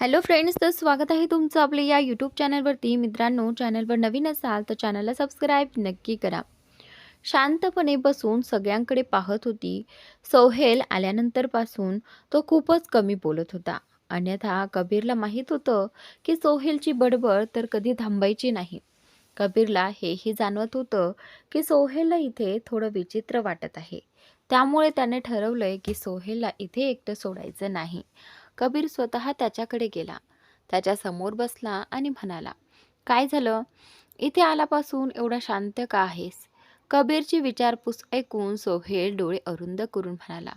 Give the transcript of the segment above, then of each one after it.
Hello friends तर स्वागत आहे तुमचं आपल्या या यूट्यूब चॅनलवरती मित्रांनो चॅनलवर नवीन असाल तर चॅनलला सबस्क्राईब नक्की करा. शांतपणे बसून सगळ्यांकडे पाहत होती. सोहेल आल्यानंतरपासून तो खूपच कमी बोलत होता. अन्यथा कबीरला माहीत होतं की सोहेलची बडबड तर कधी थांबायची नाही. कबीरला हेही जाणवत होतं की सोहेलला इथे थोडं विचित्र वाटत आहे. त्यामुळे त्याने ठरवलंय की सोहेलला इथे एकटं सोडायचं नाही. कबीर स्वतः त्याच्याकडे गेला. त्याच्यासमोर बसला आणि म्हणाला काय झालं? इथे आल्यापासून एवढा शांत का आहेस? कबीरची विचारपूस ऐकून सोहेल डोळे अरुंद करून म्हणाला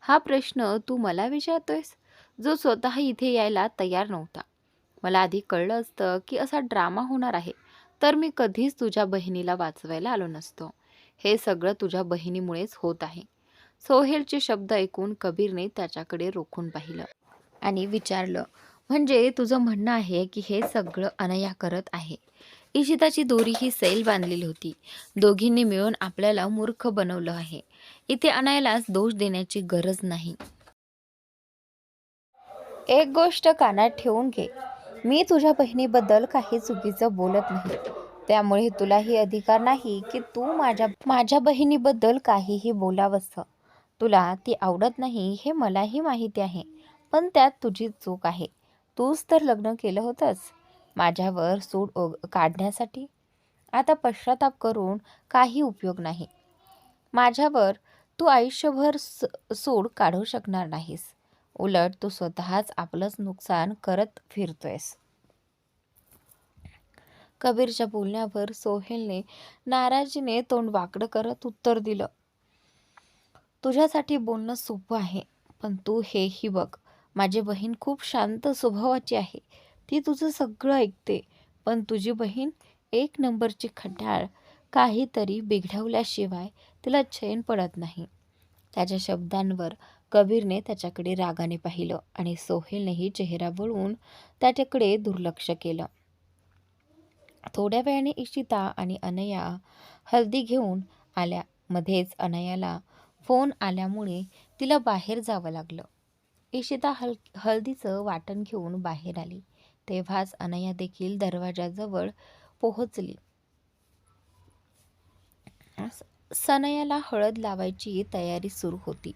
हा प्रश्न तू मला विचारतोयस? जो स्वतः इथे यायला तयार नव्हता. मला आधी कळलं असतं की असा ड्रामा होणार आहे तर मी कधीच तुझ्या बहिणीला वाचवायला आलो नसतो. हे सगळं तुझ्या बहिणीमुळेच होत आहे. सोहेलचे शब्द ऐकून कबीरने त्याच्याकडे रोखून पाहिलं. आणि विचारलं म्हणजे तुझं म्हणणं आहे की हे सगळं अनया करत आहे. इशिताची दोरी ही सैल बांधलेली होती. दोघींनी मिळून आपल्याला मूर्ख बनवलं आहे. इथे अनयालाच दोष देण्याची गरज नाही. एक गोष्ट कानात ठेवून घे. मी तुझ्या बहिणीबद्दल काही चुकीचं बोलत नाही. त्यामुळे तुलाही अधिकार नाही की तू माझ्या माझ्या बहिणीबद्दल काहीही बोलावंसं. तुला ती आवडत नाही हे मलाही माहिती आहे. पण त्यात तुझी चूक आहे. तूच तर लग्न केलं होतंस. माझ्यावर सूड ओग काढण्यासाठी? आता पश्चाताप करून काही उपयोग नाही. माझ्यावर तू आयुष्यभर स सूड काढू शकणार नाहीस. उलट तू स्वतःच आपलंच नुकसान करत फिरतोयस. कबीरच्या बोलण्यावर सोहेलने नाराजीने तोंड वाकडं करत उत्तर दिलं. तुझ्यासाठी बोलणं सोपं आहे पण तू हेही बघ. माझी बहीण खूप शांत स्वभावाची आहे. ती तुझं सगळं ऐकते पण तुझी बहीण एक नंबरची खड्डाळ काहीतरी बिघडवल्याशिवाय तिला चैन पडत नाही. त्याच्या शब्दांवर कबीरने त्याच्याकडे रागाने पाहिलं आणि सोहेलनेही चेहरा वळून त्याच्याकडे दुर्लक्ष केलं. थोड्या वेळाने इशिता आणि अनया हल्दी घेऊन आल्या. मध्येच अनयाला फोन आल्यामुळे तिला बाहेर जावं लागलं. इशिता हल हळदीचं वाटण घेऊन बाहेर आली. तेव्हाच अनया देखील दरवाजाजवळ पोहोचली. सनयाला हळद लावायची तयारी सुरू होती.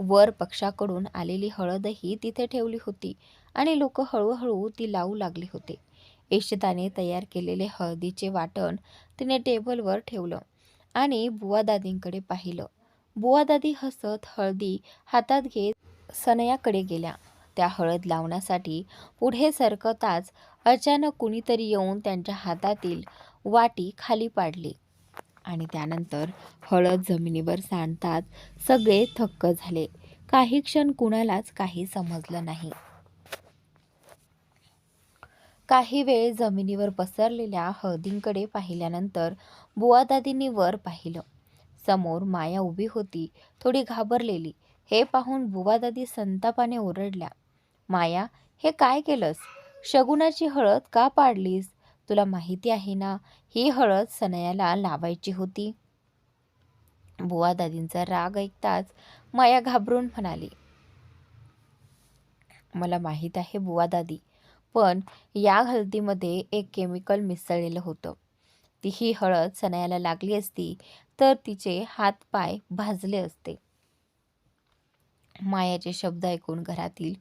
वर पक्षाकडून आलेली हळदही तिथे ठेवली होती आणि लोक हळूहळू ती लावू लागले होते. इशिताने तयार केलेले हळदीचे वाटण तिने टेबलवर ठेवलं आणि बुवादादींकडे पाहिलं. बुवादादी हसत हळदी हातात घेत सनयाकडे गेल्या. त्या हळद लावण्यासाठी पुढे सरकताच अचानक कुणीतरी येऊन त्यांच्या हातातील वाटी खाली पाडली. आणि त्यानंतर हळद जमिनीवर सांडताच सगळे थक्क झाले. काही क्षण कुणालाच काही समजलं नाही. काही वेळ जमिनीवर पसरलेल्या हळदींकडे पाहिल्यानंतर बुवादादींनी वर पाहिलं. समोर माया उभी होती थोडी घाबरलेली. हे पाहून बुवादादी संतापाने ओरडल्या माया हे काय केलंस? शगुनाची हळद का पाडलीस? तुला माहिती आहे ना ही हळद सनयाला लावायची होती. बुवा दादींचा राग ऐकताच माया घाबरून म्हणाली मला माहीत आहे बुवा दादी पण या हळदीमध्ये एक केमिकल मिसळलेलं होतं. ती ही हळद सनयाला लागली असती तर तिचे हात पाय भाजले असते. मायाचे शब्द ऐकून घरातील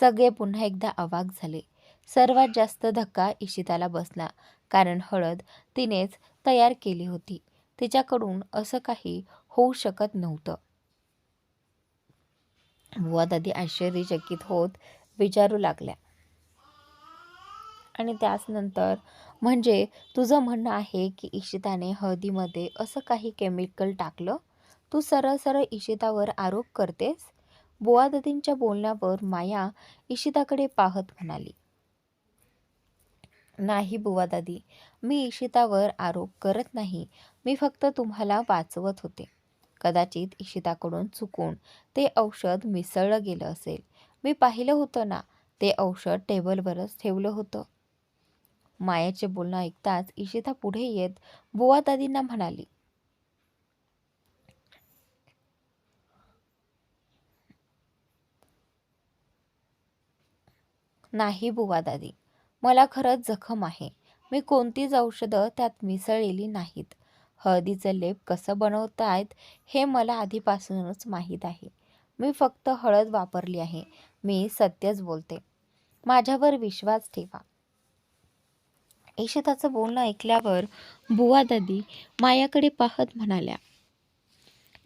सगळे पुन्हा एकदा अवाक झाले. सर्वात जास्त धक्का इशिताला बसला कारण हळद तिनेच तयार केली होती. तिच्याकडून असं काही होऊ शकत नव्हतं. बुवा दादी आश्चर्यचकित होत विचारू लागल्या. आणि त्याच नंतर म्हणजे तुझं म्हणणं आहे की इशिताने हळदीमध्ये असं काही केमिकल टाकलं? तू सरळ सरळ इशितावर आरोप करतेस? बुवादादींच्या बोलण्यावर माया इशिताकडे पाहत म्हणाली नाही बुवा दादी मी इशितावर आरोप करत नाही. मी फक्त तुम्हाला वाचवत होते. कदाचित इशिताकडून चुकून ते औषध मिसळलं गेलं असेल. मी पाहिलं होतं ना ते औषध टेबलवरच ठेवलं होतं. मायाचे बोलणं ऐकताच इशिता पुढे येत बुवा दादींना म्हणाली नाही बुवा दादी. मला खरंच जखम आहे. मी कोणतीच औषधं त्यात मिसळलेली नाहीत. हळदीचं लेप कसं बनवतायत हे मला आधीपासूनच माहीत आहे. मी फक्त हळद वापरली आहे. मी सत्यच बोलते. माझ्यावर विश्वास ठेवा. ईशताचं बोलणं ऐकल्यावर बुवा दादी मायाकडे पाहत म्हणाल्या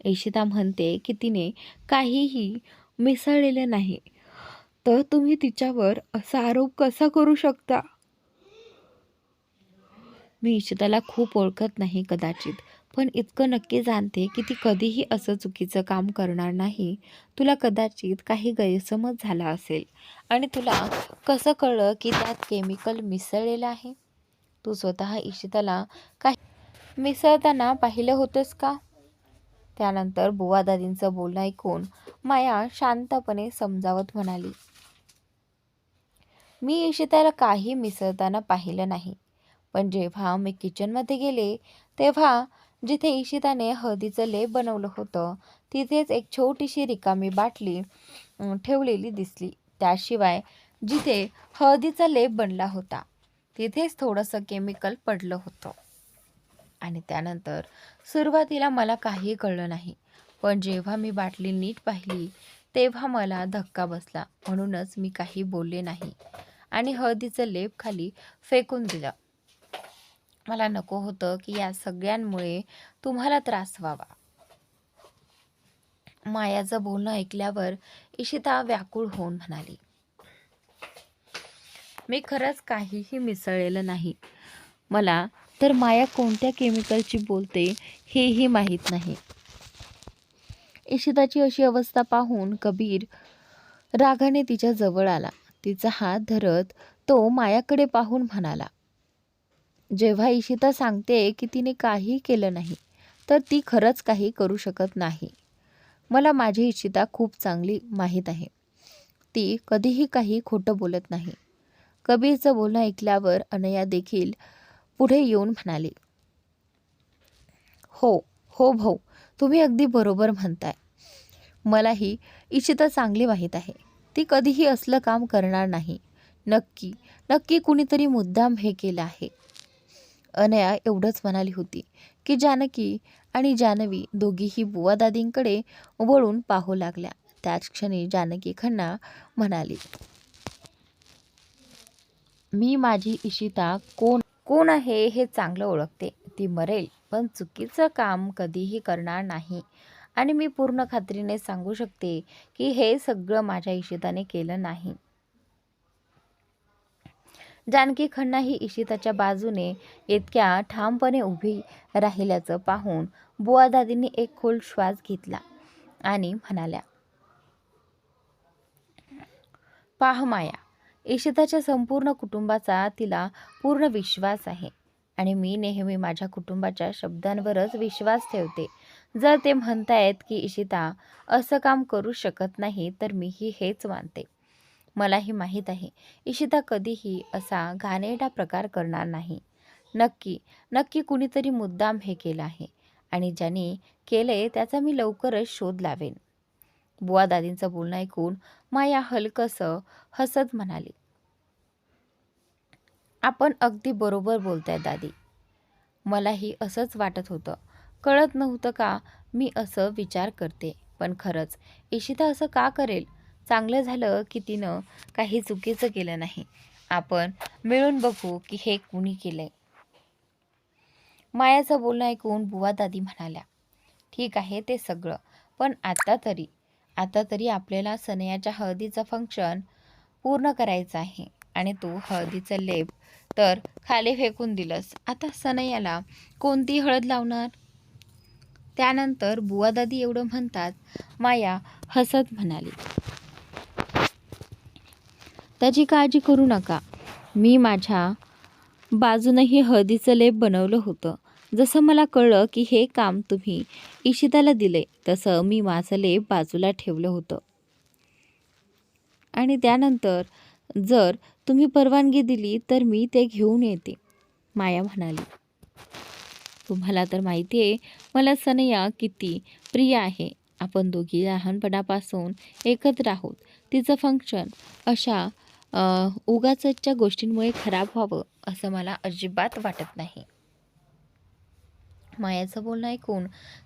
ईशिता म्हणते की तिने काहीही मिसळलेलं नाही. तर तुम्ही तिच्यावर असा आरोप कसा करू शकता? मी इशिताला खूप ओळखत नाही कदाचित पण इतकं नक्की जाणते की ती कधीही असं चुकीचं काम करणार नाही. तुला कदाचित काही गैरसमज झाला असेल. आणि तुला कसं कळलं की त्यात केमिकल मिसळलेलं आहे? तू स्वतः इशिताला काही मिसळताना पाहिलं होतंस का? त्यानंतर बुवादादींचं बोलणं ऐकून माया शांतपणे समजावत म्हणाली. मी इशिताला काही मिसळताना पाहिलं नाही. पण जेव्हा मी किचनमध्ये गेले तेव्हा जिथे इशिताने हळदीचं लेप बनवलं होतं तिथेच एक छोटीशी रिकामी बाटली ठेवलेली दिसली. त्याशिवाय जिथे हळदीचा लेप बनला होता तिथेच थोडंसं केमिकल पडलं होतं. आणि त्यानंतर सुरुवातीला मला काही कळलं नाही. पण जेव्हा मी बाटली नीट पाहिली तेव्हा मला धक्का बसला. म्हणूनच मी काही बोलले नाही. आणि हळदीचं लेप खाली फेकून दिलं. मला नको होतं की या सगळ्यांमुळे तुम्हाला त्रास व्हावा. मायाचं बोलणं ऐकल्यावर इशिता व्याकुळ होऊन म्हणाली मी खरंच काहीही मिसळलेलं नाही. मला तर माया कोणत्या केमिकलची बोलते हेही माहीत नाही. इशिताची अशी अवस्था पाहून कबीर रागाने तिच्या जवळ आला. तिचा हात धरत तो मायाकडे पाहून म्हणाला जेव्हा इशिता सांगते की तिने काही केलं नाही तर ती खरंच काही करू शकत नाही. मला माझी इच्छिता खूप चांगली माहीत आहे. ती कधीही काही खोटं बोलत नाही. कबीरचं बोलणं ऐकल्यावर अनया देखील पुढे येऊन म्हणाली हो हो भाऊ तुम्ही अगदी बरोबर म्हणताय. मलाही इशिता चांगली माहीत आहे. ती कधीही असलं काम करणार नाही. नक्की नक्की कुणीतरी मुद्दाम हे केलं आहे. अनया एवढंच म्हणाली होती की जानकी आणि जानवी दोघीही बुवा दादींकडे वळून पाहू लागल्या. त्याच क्षणी जानकी खन्ना म्हणाली मी माझी इशिता कोण कोण आहे हे चांगलं ओळखते. ती मरेल पण चुकीचं काम कधीही करणार नाही. आणि मी पूर्ण खात्रीने सांगू शकते की हे सगळं माझ्या इशिताने केलं नाही. जानकी खन्ना ही इशिताच्या बाजूने इतक्या ठामपणे उभी राहिल्याचं पाहून बुवा दादींनी एक खोल श्वास घेतला आणि म्हणाल्या पाह माया इशिताच्या संपूर्ण कुटुंबाचा तिला पूर्ण विश्वास आहे आणि मी नेहमी माझ्या कुटुंबाच्या शब्दांवरच विश्वास ठेवते. जर ते म्हणतायत की इशिता असं काम करू शकत नाही तर मीही हेच मानते. मलाही माहीत आहे इशिता कधीही असा घाणेरडा प्रकार करणार नाही. नक्की नक्की कुणीतरी मुद्दाम हे केलं आहे आणि ज्याने केले त्याचा मी लवकरच शोध लावेन. बुवा दादींचं बोलणं ऐकून माया हलकसं हसत म्हणाली. आपण अगदी बरोबर बोलताय दादी. मलाही असंच वाटत होतं. कळत नव्हतं का मी असं विचार करते. पण खरंच इशिता असं का करेल? चांगलं झालं की तिनं काही चुकीचं केलं नाही. आपण मिळून बघू की हे कुणी केलंय. मायाचं बोलणं ऐकून बुवा दादी म्हणाल्या ठीक आहे ते सगळं पण आता तरी आता तरी आपल्याला सनयाच्या हळदीचं फंक्शन पूर्ण करायचं आहे आणि तू हळदीचं लेप तर खाली फेकून दिलंस. आता सनयाला कोणती हळद लावणार? त्यानंतर बुवादादी एवढं म्हणतात माया हसत म्हणाली. त्याची काळजी करू नका. मी माझ्या बाजूनही हळदीचं लेप बनवलं होतं. जसं मला कळलं की हे काम तुम्ही इशिताला दिले तसं मी माझं लेप बाजूला ठेवलं होतं. आणि त्यानंतर जर तुम्ही परवानगी दिली तर मी ते घेऊन येते माया म्हणाली. तुम्हाला तर माहिती आहे मला सनया किती प्रिय आहे. आपण दोघी लहानपणापासून एकत्र आहोत. तिचं फंक्शन अशा उगाचच्या गोष्टींमुळे खराब व्हावं असं मला अजिबात वाटत नाही. मायाचं बोलणं ऐकून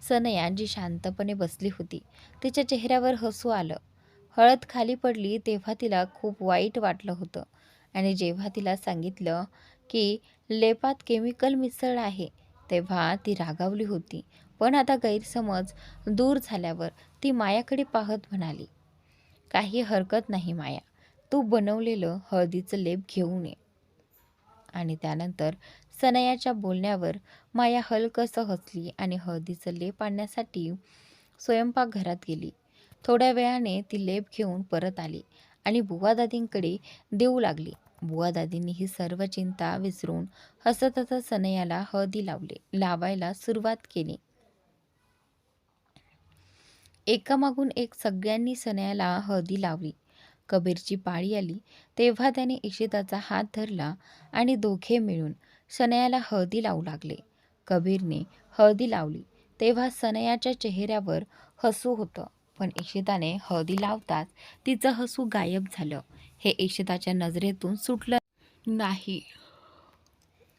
सनया जी शांतपणे बसली होती तिच्या चेहऱ्यावर हसू आलं. हळद खाली पडली तेव्हा तिला खूप वाईट वाटलं होतं. आणि जेव्हा तिला सांगितलं की लेपात केमिकल मिसळ आहे तेव्हा ती रागावली होती. पण आता गैरसमज दूर झाल्यावर ती मायाकडे पाहत म्हणाली काही हरकत नाही माया. तू बनवलेलं हळदीचं लेप घेऊन ये. आणि त्यानंतर सनयाच्या बोलण्यावर माया हलकसं हसली आणि हळदीचं लेप आणण्यासाठी स्वयंपाकघरात गेली. थोड्या वेळाने ती लेप घेऊन परत आली आणि बुवादादींकडे देऊ लागली. बुवा दादींनी ही सर्व चिंता विसरून हसत हसत सनयाला हळदी लावले लावायला सुरुवात केली. एकामागून एक सगळ्यांनी सनयाला हळदी लावली. कबीरची पाळी आली तेव्हा त्याने इशिताचा हात धरला आणि दोघे मिळून सनयाला हळदी लावू लागले. कबीरने हळदी लावली तेव्हा सनयाच्या चेहऱ्यावर हसू होतं. पण इशिताने हळदी लावताच तिचं हसू गायब झालं. हे इशिताच्या नजरेतून सुटलं नाही.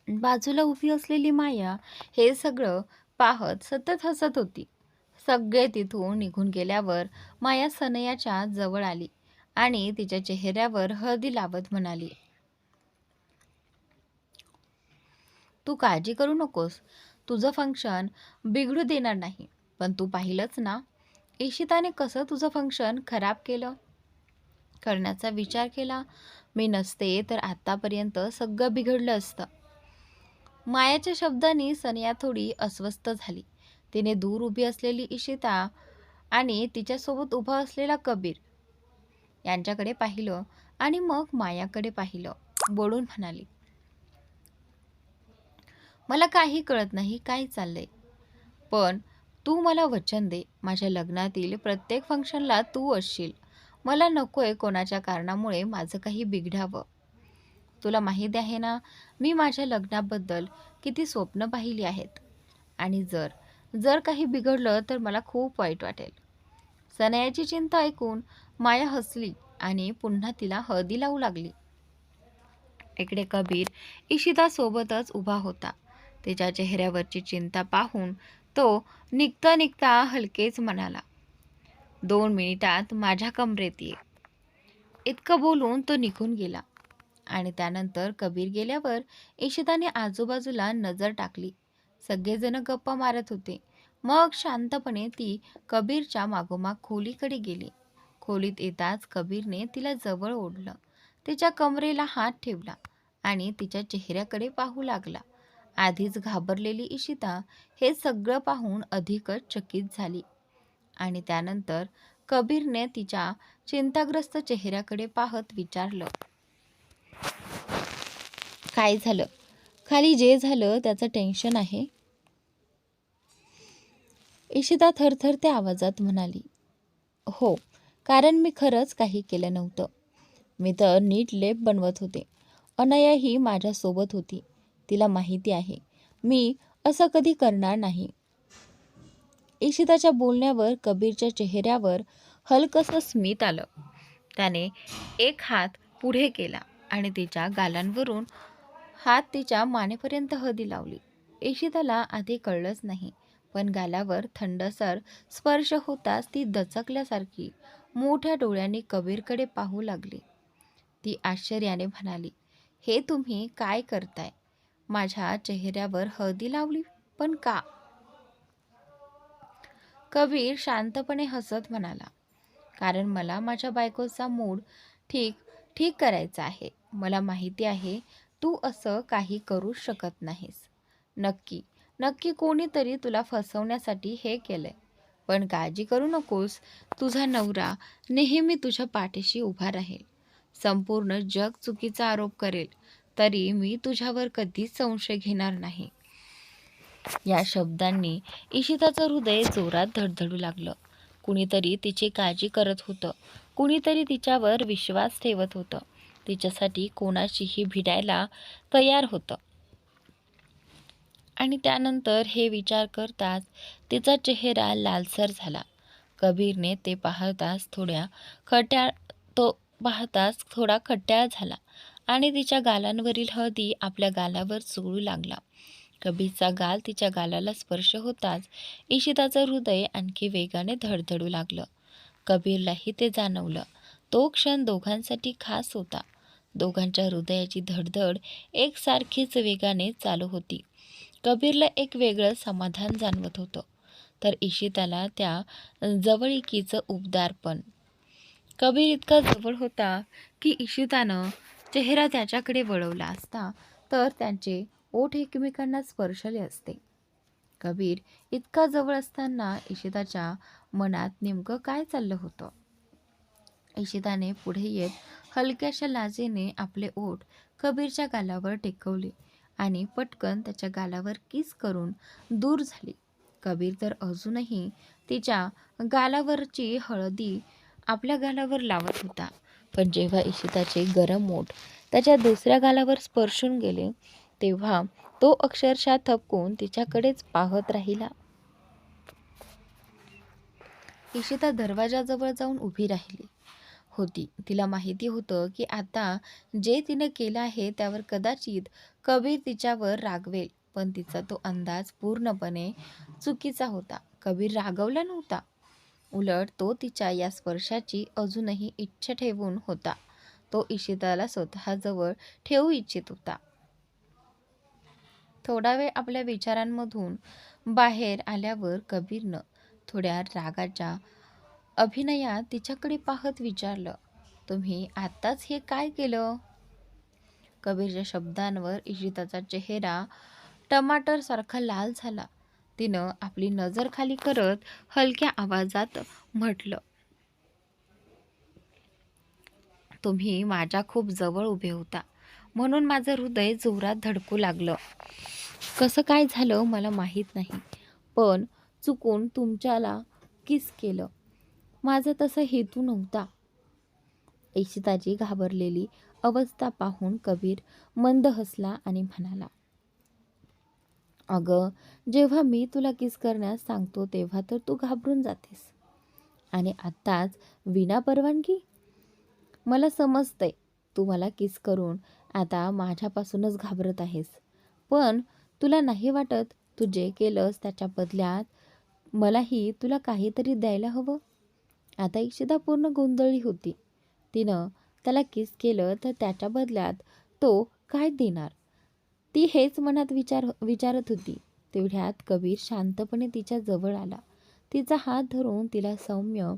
बाजूला उभी असलेली माया हे सगळं पाहत सतत हसत होती. सगळे तिथून निघून गेल्यावर माया सनयाच्या जवळ आली आणि तिच्या चेहऱ्यावर हळदी लावत म्हणाली तू काळजी करू नकोस. तुझं फंक्शन बिघडू देणार नाही. पण तू पाहिलंच ना इशिताने कसं तुझं फंक्शन खराब केलं? करण्याचा विचार केला. मी नसते तर आत्तापर्यंत सगळं बिघडलं असतं. मायाच्या शब्दांनी सनिया थोडी अस्वस्थ झाली. तिने दूर उभी असलेली इशिता आणि तिच्यासोबत उभा असलेला कबीर यांच्याकडे पाहिलं आणि मग मायाकडे पाहिलं. बोलून म्हणाली मला काही कळत नाही काय चाललंय? पण तू मला वचन दे. माझ्या लग्नातील प्रत्येक फंक्शनला तू असशील. मला नकोय कोणाच्या कारणामुळे माझं काही बिघडावं. तुला माहीत आहे ना मी माझ्या लग्नाबद्दल किती स्वप्न पाहिली आहेत. आणि जर जर काही बिघडलं तर मला खूप वाईट वाटेल. सनयाची चिंता ऐकून माया हसली आणि पुन्हा तिला हळदी लावू लागली. इकडे कबीर इशितासोबतच उभा होता. तिच्या चेहऱ्यावरची चिंता पाहून तो निघता निघता हलकेच म्हणाला दोन मिनिटात माझ्या कमरेत ये. इतकं बोलून तो निघून गेला आणि त्यानंतर कबीर गेल्यावर इशिताने आजूबाजूला नजर टाकली. सगळेजण गप्पा मारत होते. मग शांतपणे ती कबीरच्या मागोमाग खोलीकडे गेली. खोलीत येताच कबीरने तिला जवळ ओढलं. तिच्या कमरेला हात ठेवला आणि तिच्या चेहऱ्याकडे पाहू लागला. आधीच घाबरलेली इशिता हे सगळं पाहून अधिकच चकित झाली. आणि त्यानंतर कबीरने तिच्या चिंताग्रस्त चेहऱ्याकडे पाहत विचारलं काय झालं? खाली जे झालं त्याचं टेन्शन आहे? इशिता थरथर त्या आवाजात म्हणाली हो कारण मी खरंच काही केलं नव्हतं. मी तर नीट लेप बनवत होते. अनया ही माझ्यासोबत होती. तिला माहिती आहे. मी असं कधी करणार नाही. इशिताच्या बोलण्यावर कबीरच्या चेहऱ्यावर हलकसं स्मित आलं. त्याने एक हात पुढे केला आणि तिच्या गालांवरून हात तिच्या मानेपर्यंत हदी लावली. इशिताला आधी कळलंच नाही पण गालावर थंडसर स्पर्श होताच ती दचकल्यासारखी मोठ्या डोळ्यांनी कबीरकडे पाहू लागली. ती आश्चर्याने म्हणाली हे तुम्ही काय करताय? माझ्या चेहऱ्यावर हळदी लावली पण का? कबीर शांतपणे हसत म्हणाला कारण मला माझ्या बायकोचा मूड ठीक ठीक करायचा आहे. मला माहिती आहे तू असं काही करू शकत नाहीस. नक्की नक्की कोणीतरी तुला फसवण्यासाठी हे केलंय. पण काळजी करू नकोस. तुझा नवरा नेहमी तुझ्या पाठीशी उभा राहील. संपूर्ण जग चुकीचा आरोप करेल. तरी मी तुझ्यावर कधीच संशय घेणार नाही. या शब्दांनी इशिताचं हृदय जोरात धडधडू लागलं. कुणीतरी तिची काळजी करत होतं. कुणीतरी तिच्यावर विश्वास ठेवत होतं. तिच्यासाठी कोणाशीही भिडायला तयार होतं. आणि त्यानंतर हे विचार करताच तिचा चेहरा लालसर झाला. कबीरने ते पाहताच थोड्या खट्या तो पाहताच थोडा खट्ट्याळ झाला. आणि तिच्या गालांवरील हळदी आपल्या गालावर चोळू लागला. कबीरचा गाल तिच्या गालाला स्पर्श होताच इशिताचं हृदय आणखी वेगाने धडधडू लागलं. कबीरलाही ते जाणवलं. तो क्षण दोघांसाठी खास होता. दोघांच्या हृदयाची धडधड एकसारखीच वेगाने चालू होती. कबीरला एक वेगळं समाधान जाणवत होतं. तर इशिताला त्या जवळिकीचं उबदारपण कबीर इतका जवळ होता की इशितानं चेहरा त्याच्याकडे वळवला असता तर त्यांचे ओठ एकमेकांना स्पर्शले असते. कबीर इतका जवळ असताना इशिताच्या मनात नेमकं काय चाललं होतं? इशिताने पुढे येत हलक्याशा लाजेने आपले ओठ कबीरच्या गालावर टेकवले आणि पटकन त्याच्या गालावर किस करून दूर झाली. कबीर तर अजूनही तिच्या गालावरची हळदी आपल्या गालावर लावत होता. पण जेव्हा इशिताचे गरम ओठ त्याच्या दुसऱ्या गालावर स्पर्शून गेले तेव्हा तो अक्षरशः थपकून तिच्याकडेच पाहत राहिला. इशिता दरवाजाजवळ जाऊन उभी राहिली. होती. तिला माहिती होतं की आता जे तिनं केलं आहे त्यावर कदाचित कबीर तिच्यावर रागवेल पण तिचा तो अंदाज पूर्णपणे चुकीचा होता. कबीर रागवला नव्हता. उलट तो तिच्या या स्पर्शाची अजूनही इच्छा ठेवून होता. तो इशिताला स्वतःजवळ ठेवू इच्छित होता. थोडा वेळ आपल्या विचारांमधून बाहेर आल्यावर कबीरनं थोड्या रागाच्या अभिनयात तिच्याकडे पाहत विचारलं तुम्ही आत्ताच हे काय केलं? कबीरच्या शब्दांवर इशिताचा चेहरा टमाटरसारखा लाल झाला. तिनं आपली नजर खाली करत हलक्या आवाजात म्हटलं तुम्ही माझ्या खूप जवळ उभे होता. म्हणून माझं हृदय जोरात धडकू लागलं. कसं काय झालं मला माहीत नाही. पण चुकून तुमच्याला किस केलं. माझा तसा हेतू नव्हता. इशिताची घाबरलेली अवस्था पाहून कबीर मंद हसला आणि म्हणाला अगं जेव्हा मी तुला किस करण्यास सांगतो तेव्हा तर तू घाबरून जातेस. आणि आत्ताच विना परवानगी? मला समजतंय तू मला किस करून आता माझ्यापासूनच घाबरत आहेस. पण तुला नाही वाटत तू जे केलंस त्याच्या बदल्यात मलाही तुला काहीतरी द्यायला हवं? आता इक्षिता पूर्ण गोंधळी होती. तिनं त्याला किस केलं तर त्याच्या बदल्यात तो काय देणार? ती हेच मनात विचार विचारत होती. तेवढ्यात कबीर शांतपणे तिच्या जवळ आला. तिचा हात धरून तिला सौम्य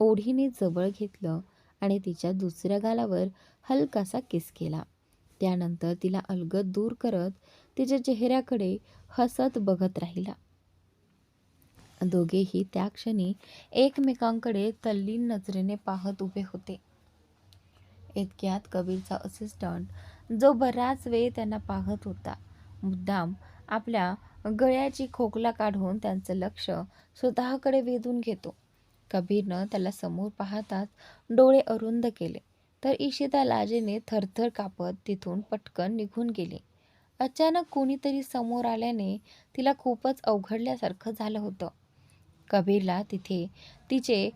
ओढीने जवळ घेतलं आणि तिच्या दुसऱ्या गालावर हलकासा किस केला. त्यानंतर तिला अलगद दूर करत तिच्या चेहऱ्याकडे हसत बघत राहिला. दोघेही त्या क्षणी एकमेकांकडे तल्लीन नजरेने पाहत उभे होते. इतक्यात कबीरचा असिस्टंट जो बराच वेळ त्यांना पाहत होता. मुद्दाम आपल्या गळ्याची खोकला काढून त्यांचं लक्ष स्वतःकडे वेधून घेतो. कबीरनं त्याला समोर पाहताच डोळे अरुंद केले. तर इशिता लाजेने थरथर कापत तिथून पटकन निघून गेली. अचानक कोणीतरी समोर आल्याने तिला खूपच अवघडल्यासारखं झालं होतं. कबीरला तिथे तिचे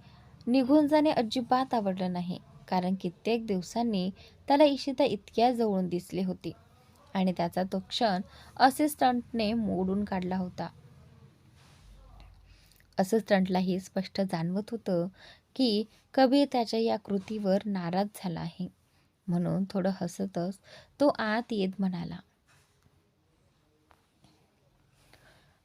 निघून जाणे अजिबात आवडलं नाही. कारण कित्येक दिवसांनी त्याला इशिता इतक्या जवळून दिसली होती. आणि त्याचा तो क्षण असिस्टंटने मोडून काढला होता. असिस्टंटलाही स्पष्ट जाणवत होतं की कबीर त्याच्या या कृतीवर नाराज झाला आहे. म्हणून थोडं हसतच तो आत येत म्हणाला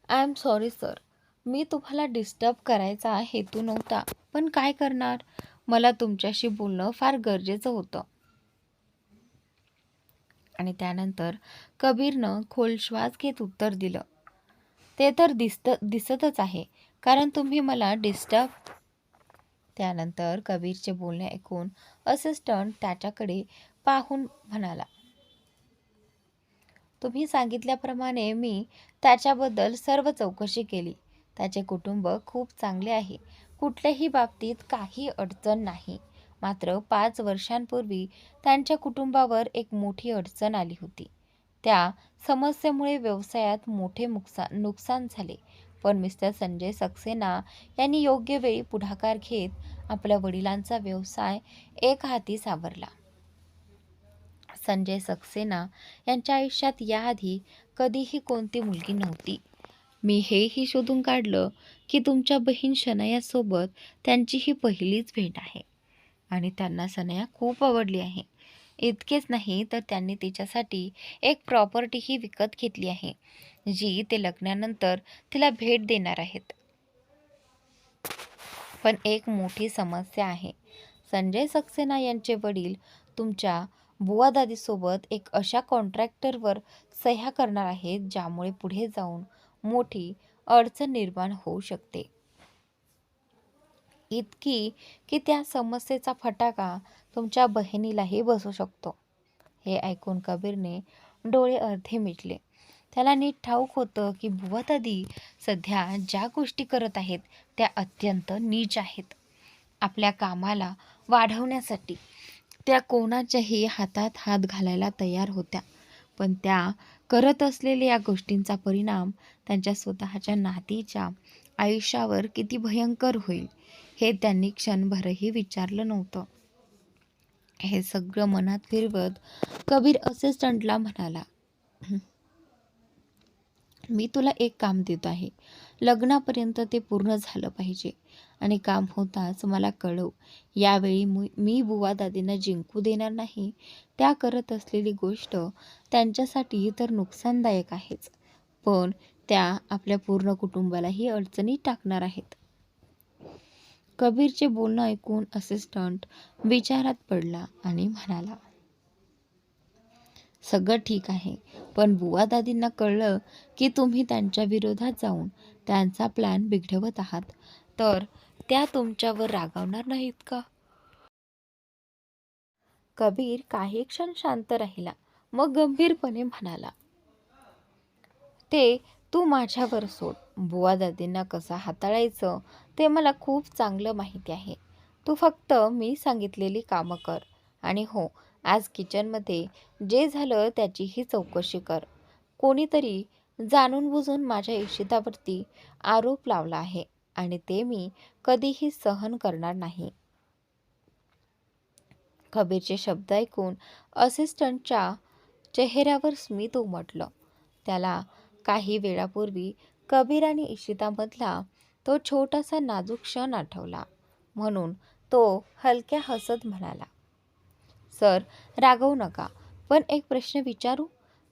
आय एम सॉरी सर मी तुम्हाला डिस्टर्ब करायचा हेतू नव्हता. पण काय करणार? मला तुमच्याशी बोलणं फार गरजेचं होतं. आणि त्यानंतर कबीरनं खोल श्वास घेत उत्तर दिलं. ते तर दिसत दिसतच आहे कारण तुम्ही मला डिस्टर्ब त्यानंतर कबीरचे बोलणे ऐकून असिस्टंट त्याच्याकडे पाहून म्हणाला तुम्ही सांगितल्याप्रमाणे मी त्याच्याबद्दल सर्व चौकशी केली. त्याचे कुटुंब खूप चांगले आहे. कुठल्याही बाबतीत काही अडचण नाही. मात्र पाच वर्षांपूर्वी त्यांच्या कुटुंबावर एक मोठी अडचण आली होती. त्या समस्येमुळे व्यवसायात मोठे नुकसान नुकसान झाले. पण मिस्टर संजय सक्सेना यांनी योग्य वेळी पुढाकार घेत आपल्या वडिलांचा व्यवसाय एक हाती सावरला. संजय सक्सेना यांच्या आयुष्यात याआधी कधीही कोणती मुलगी नव्हती. मी हेही शोधून काढलं की तुमच्या बहीण शनयासोबत त्यांची ही पहिलीच भेट आहे. आणि त्यांना सनया खूप आवडली आहे. इतकेच नाही तर त्यांनी तिच्यासाठी एक प्रॉपर्टीही विकत घेतली आहे जी ते लग्नानंतर तिला भेट देणार आहेत. पण एक मोठी समस्या आहे. संजय सक्सेना यांचे वडील तुमच्या बुवा दादीसोबत एक अशा कॉन्ट्रॅक्टरवर सह्या करणार आहेत ज्यामुळे पुढे जाऊन मोठी अडचण निर्माण होऊ शकते. इतकी की त्या समस्येचा फटाका तुमच्या बहिणीलाही बसू शकतो. हे ऐकून कबीरने डोळे अर्धे मिटले. त्याला नीट ठाऊक होतं की बुवा दादी सध्या ज्या गोष्टी करत आहेत त्या अत्यंत नीच आहेत. आपल्या कामाला वाढवण्यासाठी त्या कोणाच्याही हातात हात घालायला तयार होत्या. पण त्या करत असलेल्या या गोष्टींचा परिणाम त्यांच्या स्वतःच्या नातीच्या आयुष्यावर किती भयंकर होईल हे त्यांनी क्षणभरही विचारलं नव्हतं. हे सगळं मनात फिरवत कबीर असिस्टंटला म्हणाला मी तुला एक काम देतो आहे. लग्नापर्यंत ते पूर्ण झालं पाहिजे. आणि काम होताच मला कळव. यावेळी मी बुवा दादींना जिंकू देणार नाही त्या करत असलेली गोष्ट त्यांच्यासाठी तर नुकसानदायक आहेच. पण त्या आपल्या पूर्ण कुटुंबालाही अडचणीत टाकणार आहेत. कबीरचे बोलणं ऐकून असिस्टंट विचारात पडला आणि म्हणाला सगळं ठीक आहे पण बुवा दादींना कळलं की तुम्ही त्यांच्या विरोधात जाऊन त्यांचा प्लॅन बिघडवत आहात. तर त्या तुमच्यावर रागावणार नाहीत का? कबीर काही क्षण शांत राहिला मग गंभीरपणे म्हणाला ते तू माझ्यावर सोड. बुवा दादींना कसं हाताळायचं ते मला खूप चांगलं माहिती आहे. तू फक्त मी सांगितलेली कामं कर. आणि हो आज किचनमध्ये जे झालं त्याचीही चौकशी कर. कोणीतरी जाणून बुजून माझ्या इशितावरती आरोप लावला आहे. आणि ते मी कधीही सहन करणार नाही. कबीरचे शब्द ऐकून असिस्टंटच्या चेहऱ्यावर स्मित उमटलं. त्याला काही वेळापूर्वी कबीर आणि इशितामधला तो छोटासा नाजूक क्षण आठवला. म्हणून तो हलक्या हसत म्हणाला सर रागवू नका पण एक प्रश्न विचारू.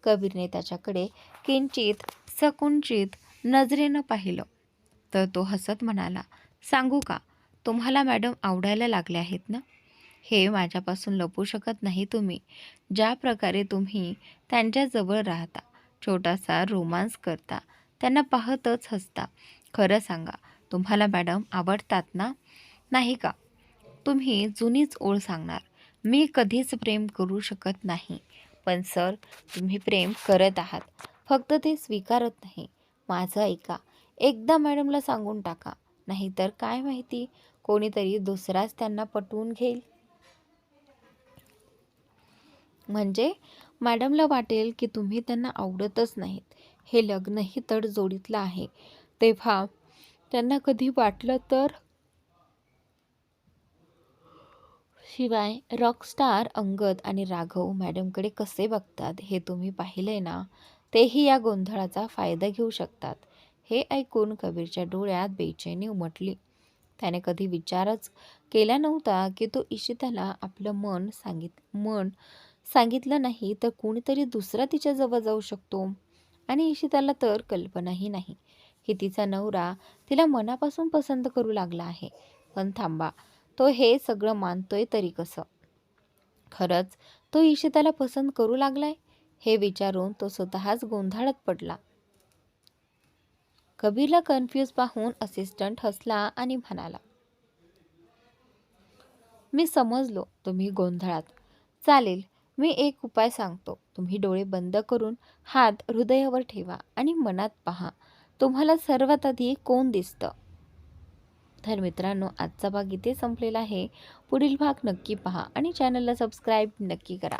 कबीरने त्याच्याकडे किंचित सकुंचित नजरेनं पाहिलं. तर तो हसत म्हणाला सांगू का? तुम्हाला मॅडम आवडायला लागले आहेत ना? हे माझ्यापासून लपू शकत नाही तुम्ही. ज्या प्रकारे तुम्ही त्यांच्याजवळ राहता छोटासा रोमांस करता त्यांना पाहतच हसता. खरं सांगा तुम्हाला मॅडम आवडतात ना? नाही का? तुम्ही जुनीच ओळ सांगणार. मी कधीच प्रेम करू शकत नाही. पण सर तुम्ही प्रेम करत आहात. फक्त ते स्वीकारत नाही. माझं ऐका एकदा मॅडमला सांगून टाका. नाहीतर काय माहिती? कोणीतरी दुसराच त्यांना पटवून घेईल. म्हणजे मॅडमला वाटेल की तुम्ही त्यांना आवडतच नाहीत. हे लग्नही तडजोडीतलं आहे. तेव्हा त्यांना कधी वाटलं तर शिवाय रॉकस्टार अंगद आणि राघव मॅडमकडे कसे बघतात हे तुम्ही पाहिलंय ना? तेही या गोंधळाचा फायदा घेऊ शकतात. हे ऐकून कबीरच्या डोळ्यात बेचैनी उमटली. त्याने कधी विचारच केला नव्हता की तो इशिताला आपलं मन सांगित मन सांगितलं नाही तर कोणीतरी दुसरा तिच्याजवळ जाऊ शकतो. आणि इशिताला तर कल्पनाही नाही. की तिचा नवरा तिला मनापासून पसंत करू लागला आहे. पण थांबा तो हे सगळं मानतोय तरी कसं? खरंच तो इशिताला पसंत करू लागलाय? हे विचारून तो स्वतःच गोंधळात पडला. कबीरला कन्फ्यूज पाहून असिस्टंट हसला आणि म्हणाला मी समजलो तुम्ही गोंधळात. चालेल मी एक उपाय सांगतो. तुम्ही डोळे बंद करून हात हृदयावर ठेवा आणि मनात पहा. तुम्हाला सर्वात आधी कोण दिसतं? तर मित्रांनो आजचा भाग इथे संपलेला आहे. पुढील भाग नक्की पहा आणि चॅनलला सबस्क्राईब नक्की करा.